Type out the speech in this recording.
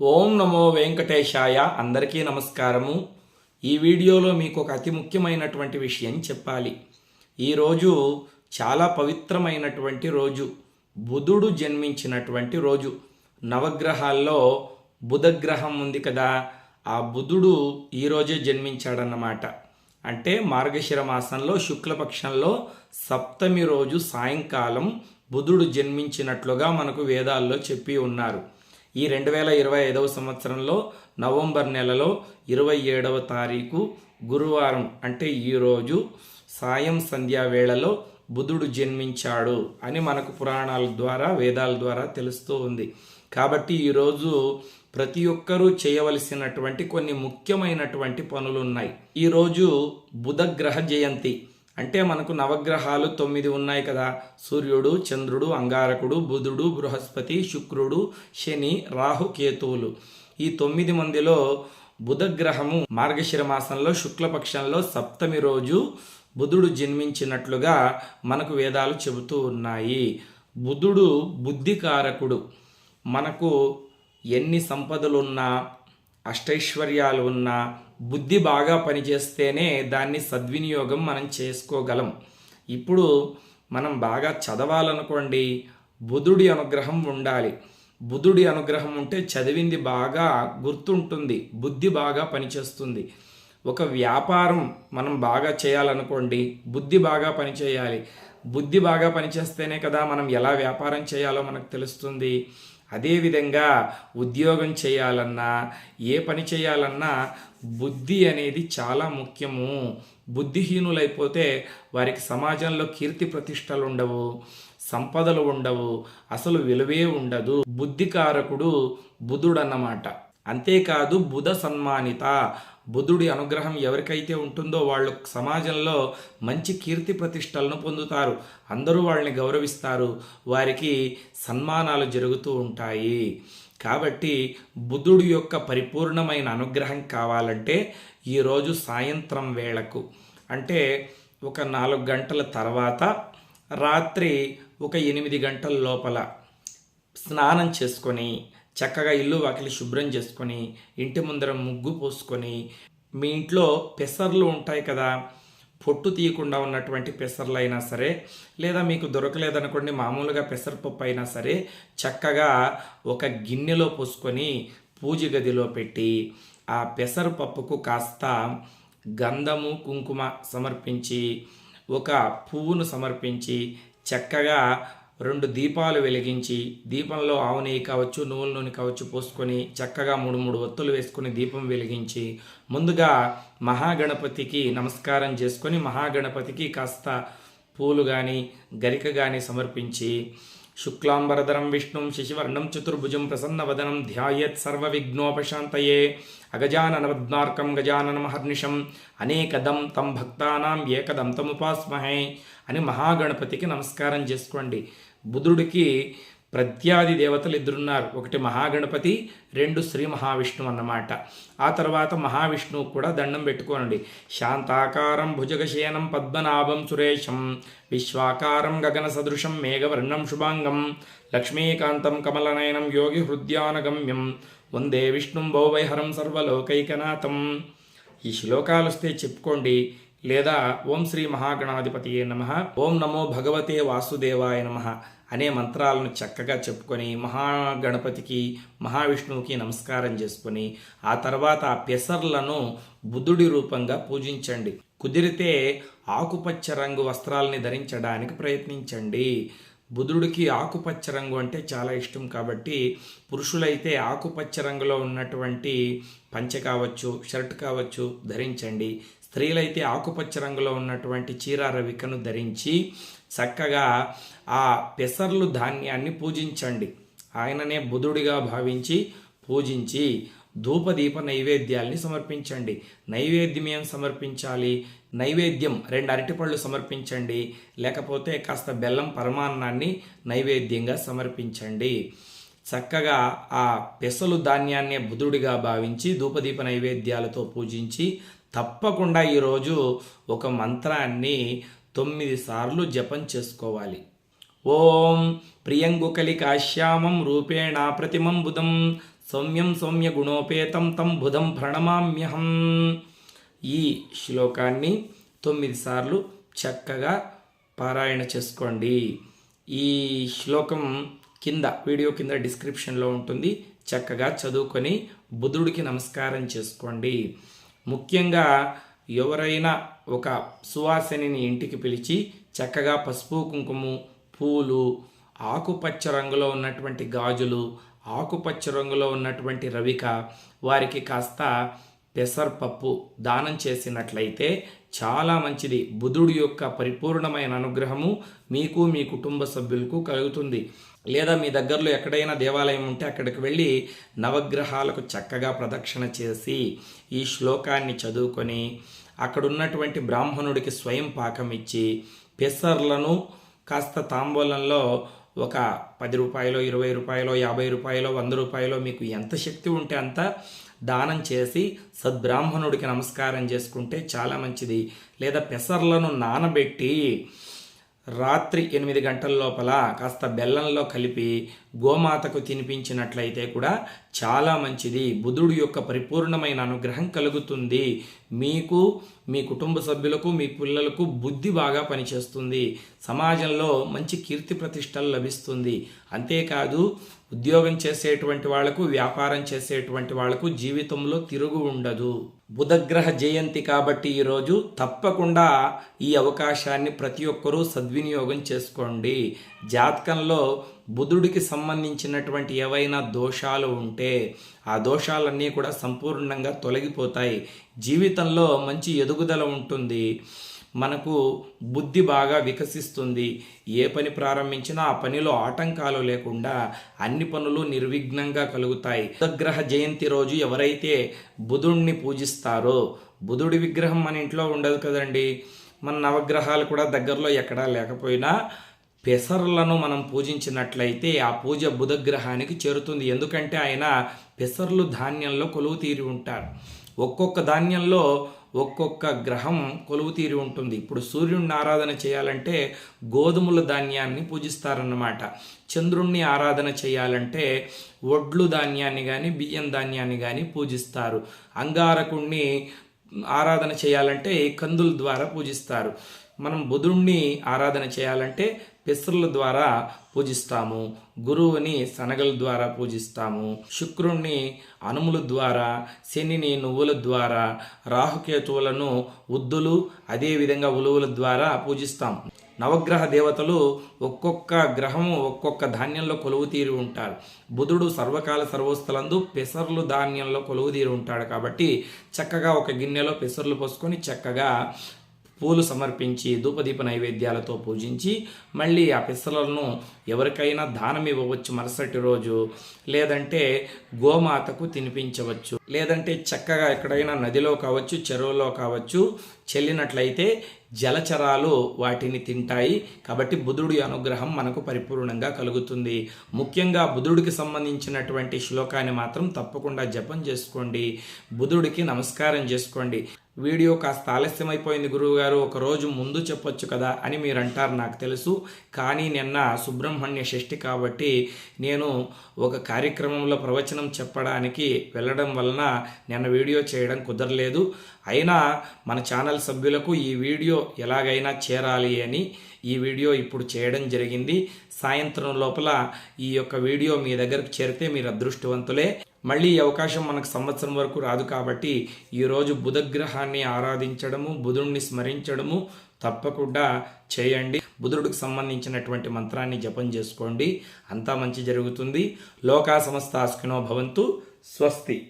ఓం నమో వెంకటేశాయ అందరికీ నమస్కారము. ఈ వీడియోలో మీకు ఒక అతి ముఖ్యమైనటువంటి విషయం చెప్పాలి. ఈరోజు చాలా పవిత్రమైనటువంటి రోజు. బుధుడు జన్మించినటువంటి రోజు. నవగ్రహాల్లో బుధగ్రహం ఉంది కదా. ఆ బుధుడు ఈరోజే జన్మించాడన్నమాట. అంటే మార్గశిర మాసంలో శుక్లపక్షంలో సప్తమి రోజు సాయంకాలం బుధుడు జన్మించినట్లుగా మనకు వేదాల్లో చెప్పి ఉన్నారు. ఈ రెండు వేల ఇరవై ఐదవ సంవత్సరంలో నవంబర్ నెలలో ఇరవై ఏడవ తారీఖు గురువారం అంటే ఈరోజు సాయం సంధ్యా వేళలో బుధుడు జన్మించాడు అని మనకు పురాణాల ద్వారా వేదాల ద్వారా తెలుస్తూ ఉంది. కాబట్టి ఈరోజు ప్రతి ఒక్కరూ చేయవలసినటువంటి కొన్ని ముఖ్యమైనటువంటి పనులు ఉన్నాయి ఈరోజు బుధగ్రహ జయంతి. అంటే మనకు నవగ్రహాలు తొమ్మిది ఉన్నాయి కదా. సూర్యుడు చంద్రుడు అంగారకుడు బుధుడు బృహస్పతి శుక్రుడు శని రాహు కేతువులు. ఈ తొమ్మిది మందిలో బుధగ్రహము మార్గశిర మాసంలో శుక్లపక్షంలో సప్తమి రోజు బుధుడు జన్మించినట్లుగా మనకు వేదాలు చెబుతూ ఉన్నాయి. బుధుడు బుద్ధికారకుడు. మనకు ఎన్ని సంపదలున్నా అష్టైశ్వర్యాలు ఉన్నా బుద్ధి బాగా పనిచేస్తేనే దాన్ని సద్వినియోగం మనం చేసుకోగలం. ఇప్పుడు మనం బాగా చదవాలనుకోండి బుధుడి అనుగ్రహం ఉండాలి. బుధుడి అనుగ్రహం ఉంటే చదివింది బాగా గుర్తుంటుంది బుద్ధి బాగా పనిచేస్తుంది. ఒక వ్యాపారం మనం బాగా చేయాలనుకోండి బుద్ధి బాగా పనిచేయాలి. బుద్ధి బాగా పనిచేస్తేనే కదా మనం ఎలా వ్యాపారం చేయాలో మనకు తెలుస్తుంది. అదేవిధంగా ఉద్యోగం చేయాలన్నా ఏ పని చేయాలన్నా బుద్ధి అనేది చాలా ముఖ్యము. బుద్ధిహీనులైపోతే వారికి సమాజంలో కీర్తి ప్రతిష్టలు ఉండవు సంపదలు ఉండవు అసలు విలువే ఉండదు. బుద్ధికారకుడు బుధుడన్నమాట. అంతేకాదు బుధ సన్మానిత. బుద్ధుడి అనుగ్రహం ఎవరికైతే ఉంటుందో వాళ్ళు సమాజంలో మంచి కీర్తి ప్రతిష్టలను పొందుతారు. అందరూ వాళ్ళని గౌరవిస్తారు. వారికి సన్మానాలు జరుగుతూ ఉంటాయి. కాబట్టి బుద్ధుడి యొక్క పరిపూర్ణమైన అనుగ్రహం కావాలంటే ఈరోజు సాయంత్రం వేళకు అంటే ఒక నాలుగు గంటల తర్వాత రాత్రి ఒక ఎనిమిది గంటల లోపల స్నానం చేసుకొని చక్కగా ఇల్లు వాకిలి శుభ్రం చేసుకొని ఇంటి ముందర ముగ్గు పోసుకొని మీ ఇంట్లో పెసర్లు ఉంటాయి కదా పొట్టు తీయకుండా ఉన్నటువంటి పెసర్లు అయినా సరే లేదా మీకు దొరకలేదనుకోండి మామూలుగా పెసరపప్పు అయినా సరే చక్కగా ఒక గిన్నెలో పోసుకొని పూజ గదిలో పెట్టి ఆ పెసరపప్పుకు కాస్త గంధము కుంకుమ సమర్పించి ఒక పువ్వును సమర్పించి చక్కగా రెండు దీపాలు వెలిగించి దీపంలో ఆవు నెయ్యి కావచ్చు నువ్వుల నూనె కావచ్చు పోసుకొని చక్కగా మూడు మూడు ఒత్తులు వేసుకొని దీపం వెలిగించి ముందుగా మహాగణపతికి నమస్కారం చేసుకొని మహాగణపతికి కాస్త పూలు కానీ గరిక కానీ సమర్పించి శుక్లాంబరధరం విష్ణుం శశివర్ణం చతుర్భుజం ప్రసన్నవదనం ధ్యాయత్ సర్వ విఘ్నోపశాంతయే గజాననమహర్నిషం అనేకదం తం భక్తానాం ఏకదం తముపాస్మహే అని మహాగణపతికి నమస్కారం చేసుకోండి। బుధుడికి ప్రత్యాది దేవతలు ఇద్దరున్నారు. ఒకటి మహాగణపతి రెండు శ్రీ మహావిష్ణువు అన్నమాట. ఆ తర్వాత మహావిష్ణువు కూడా దండం పెట్టుకోనండి. శాంతాకారం భుజగశయనం పద్మనాభం సురేశం విశ్వాకారం గగన సదృశం మేఘవర్ణం శుభాంగం లక్ష్మీకాంతం కమలనయనం యోగి హృద్యానగమ్యం వందే విష్ణుం భౌవైహరం సర్వలోకైకనాథం. ఈ శ్లోకాలు వస్తే చెప్పుకోండి. లేదా ఓం శ్రీ మహాగణాధిపతియే నమ. ఓం నమో భగవతే వాసుదేవాయ నమ. అనే మంత్రాలను చక్కగా చెప్పుకొని మహాగణపతికి మహావిష్ణువుకి నమస్కారం చేసుకొని ఆ తర్వాత ఆ పెసర్లను బుద్ధుడి రూపంగా పూజించండి. కుదిరితే ఆకుపచ్చ రంగు వస్త్రాలని ధరించడానికి ప్రయత్నించండి. బుధుడికి ఆకుపచ్చ రంగు అంటే చాలా ఇష్టం కాబట్టి పురుషులైతే ఆకుపచ్చ రంగులో ఉన్నటువంటి పంచె కావచ్చు షర్ట్ కావచ్చు ధరించండి. స్త్రీలైతే ఆకుపచ్చ రంగులో ఉన్నటువంటి చీర రవికను ధరించి చక్కగా ఆ పెసర్లు ధాన్యాన్ని పూజించండి. ఆయననే బుధుడిగా భావించి పూజించి ధూపదీప నైవేద్యాల్ని సమర్పించండి. నైవేద్యం ఏం సమర్పించాలి? నైవేద్యం రెండు అరటిపళ్ళు సమర్పించండి. లేకపోతే కాస్త బెల్లం పరమాన్నాన్ని నైవేద్యంగా సమర్పించండి. చక్కగా ఆ పెసలు ధాన్యాన్నే బుధుడిగా భావించి ధూపదీప నైవేద్యాలతో పూజించి తప్పకుండా ఈరోజు ఒక మంత్రాన్ని తొమ్మిది సార్లు జపం చేసుకోవాలి. ఓం ప్రియంగుకలికాశ్యామం రూపేణ ప్రతిమం బుధం సౌమ్యం సౌమ్య గుణోపేతం తం బుధం ప్రణమామ్యహం. ఈ శ్లోకాన్ని తొమ్మిది సార్లు చక్కగా పారాయణ చేసుకోండి. ఈ శ్లోకం కింద వీడియో కింద డిస్క్రిప్షన్లో ఉంటుంది. చక్కగా చదువుకొని బుధుడికి నమస్కారం చేసుకోండి. ముఖ్యంగా ఎవరైనా ఒక సువాసనిని ఇంటికి పిలిచి చక్కగా పసుపు కుంకుమ పూలు ఆకుపచ్చ రంగులో ఉన్నటువంటి గాజులు ఆకుపచ్చ రంగులో ఉన్నటువంటి రవిక వారికి కాస్త పెసరపప్పు దానం చేసినట్లయితే చాలా మంచిది. బుధుడి యొక్క పరిపూర్ణమైన అనుగ్రహము మీకు మీ కుటుంబ సభ్యులకు కలుగుతుంది. లేదా మీ దగ్గరలో ఎక్కడైనా దేవాలయం ఉంటే అక్కడికి వెళ్ళి నవగ్రహాలకు చక్కగా ప్రదక్షిణ చేసి ఈ శ్లోకాన్ని చదువుకొని అక్కడున్నటువంటి బ్రాహ్మణుడికి స్వయం పాకం ఇచ్చి పెసర్లను కాస్త తాంబూలంలో ఒక పది రూపాయలు ఇరవై రూపాయలు యాభై రూపాయలు వంద రూపాయలు మీకు ఎంత శక్తి ఉంటే అంత దానం చేసి సద్బ్రాహ్మణుడికి నమస్కారం చేసుకుంటే చాలా మంచిది. లేదా పెసర్లను నానబెట్టి రాత్రి ఎనిమిది గంటల లోపల కాస్త బెల్లంలో కలిపి గోమాతకు తినిపించినట్లయితే కూడా చాలా మంచిది. బుధుడు యొక్క పరిపూర్ణమైన అనుగ్రహం కలుగుతుంది. మీకు మీ కుటుంబ సభ్యులకు మీ పిల్లలకు బుద్ధి బాగా పనిచేస్తుంది. సమాజంలో మంచి కీర్తి ప్రతిష్టలు లభిస్తుంది. అంతేకాదు ఉద్యోగం చేసేటువంటి వాళ్ళకు వ్యాపారం చేసేటువంటి వాళ్ళకు జీవితంలో తిరుగు ఉండదు. బుధగ్రహ జయంతి కాబట్టి ఈరోజు తప్పకుండా ఈ అవకాశాన్ని ప్రతి ఒక్కరూ సద్వినియోగం చేసుకోండి. జాతకంలో బుధుడికి సంబంధించినటువంటి ఏవైనా దోషాలు ఉంటే ఆ దోషాలన్నీ కూడా సంపూర్ణంగా తొలగిపోతాయి. జీవితంలో మంచి ఎదుగుదల ఉంటుంది. మనకు బుద్ధి బాగా వికసిస్తుంది. ఏ పని ప్రారంభించినా ఆ పనిలో ఆటంకాలు లేకుండా అన్ని పనులు నిర్విఘ్నంగా కలుగుతాయి. బుధగ్రహ జయంతి రోజు ఎవరైతే బుధుడిని పూజిస్తారో బుధుడి విగ్రహం మన ఇంట్లో ఉండదు కదండి. మన నవగ్రహాలు కూడా దగ్గరలో ఎక్కడా లేకపోయినా పెసర్లను మనం పూజించినట్లయితే ఆ పూజ బుధగ్రహానికి చేరుతుంది. ఎందుకంటే ఆయన పెసర్లు ధాన్యంలో కొలువు తీరి ఉంటారు. ఒక్కొక్క ధాన్యంలో ఒక్కొక్క గ్రహం కొలువు తీరి ఉంటుంది. ఇప్పుడు సూర్యుడిని ఆరాధన చేయాలంటే గోధుమల ధాన్యాన్ని పూజిస్తారన్నమాట. చంద్రుణ్ణి ఆరాధన చేయాలంటే వడ్లు ధాన్యాన్ని కానీ బియ్యం ధాన్యాన్ని కానీ పూజిస్తారు. అంగారకుణ్ణి ఆరాధన చేయాలంటే కందుల ద్వారా పూజిస్తారు. మనం బుధుణ్ణి ఆరాధన చేయాలంటే పిసర్ల ద్వారా పూజిస్తాము గురువుని శనగల ద్వారా పూజిస్తాము శుక్రుణ్ణి అనుముల ద్వారా శనిని నువ్వుల ద్వారా రాహుకేతువులను ఉద్దులు అదేవిధంగా ఉలువుల ద్వారా పూజిస్తాం. నవగ్రహ దేవతలు ఒక్కొక్క గ్రహము ఒక్కొక్క ధాన్యంలో కొలువు తీరి ఉంటారు. బుధుడు సర్వకాల సర్వస్థలందు పెసర్లు ధాన్యంలో కొలువు తీరి ఉంటాడు కాబట్టి చక్కగా ఒక గిన్నెలో పెసర్లు పోసుకొని చక్కగా పూలు సమర్పించి ధూపదీప నైవేద్యాలతో పూజించి మళ్ళీ ఆ పెసలను ఎవరికైనా దానం ఇవ్వవచ్చు మరుసటి రోజు. లేదంటే గోమాతకు తినిపించవచ్చు. లేదంటే చక్కగా ఎక్కడైనా నదిలో కావచ్చు చెరువులో కావచ్చు చెల్లినట్లయితే జలచరాలు వాటిని తింటాయి. కాబట్టి బుధుడి అనుగ్రహం మనకు పరిపూర్ణంగా కలుగుతుంది. ముఖ్యంగా బుధుడికి సంబంధించినటువంటి శ్లోకాన్ని మాత్రం తప్పకుండా జపం చేసుకోండి. బుధుడికి నమస్కారం చేసుకోండి. వీడియో కాస్త ఆలస్యమైపోయింది గురువుగారు. ఒకరోజు ముందు చెప్పొచ్చు కదా అని మీరు అంటారు నాకు తెలుసు. కానీ నిన్న సుబ్రహ్మణ్య షష్ఠి కాబట్టి నేను ఒక కార్యక్రమంలో ప్రవచనం చెప్పడానికి వెళ్ళడం వలన నిన్న వీడియో చేయడం కుదరలేదు. అయినా మన ఛానల్ సభ్యులకు ఈ వీడియో ఎలాగైనా చేరాలి అని ఈ వీడియో ఇప్పుడు చేయడం జరిగింది. సాయంత్రం లోపల ఈ యొక్క వీడియో మీ దగ్గరకు చేరితే మీరు అదృష్టవంతులే. మళ్ళీ ఈ అవకాశం మనకు సంవత్సరం వరకు రాదు కాబట్టి ఈరోజు బుధగ్రహాన్ని ఆరాధించడము బుధుడిని స్మరించడము తప్పకుండా చేయండి. బుధుడికి సంబంధించినటువంటి మంత్రాన్ని జపం చేసుకోండి. అంతా మంచి జరుగుతుంది. లోకా సమస్తాస్కినో భవంతు. స్వస్తి.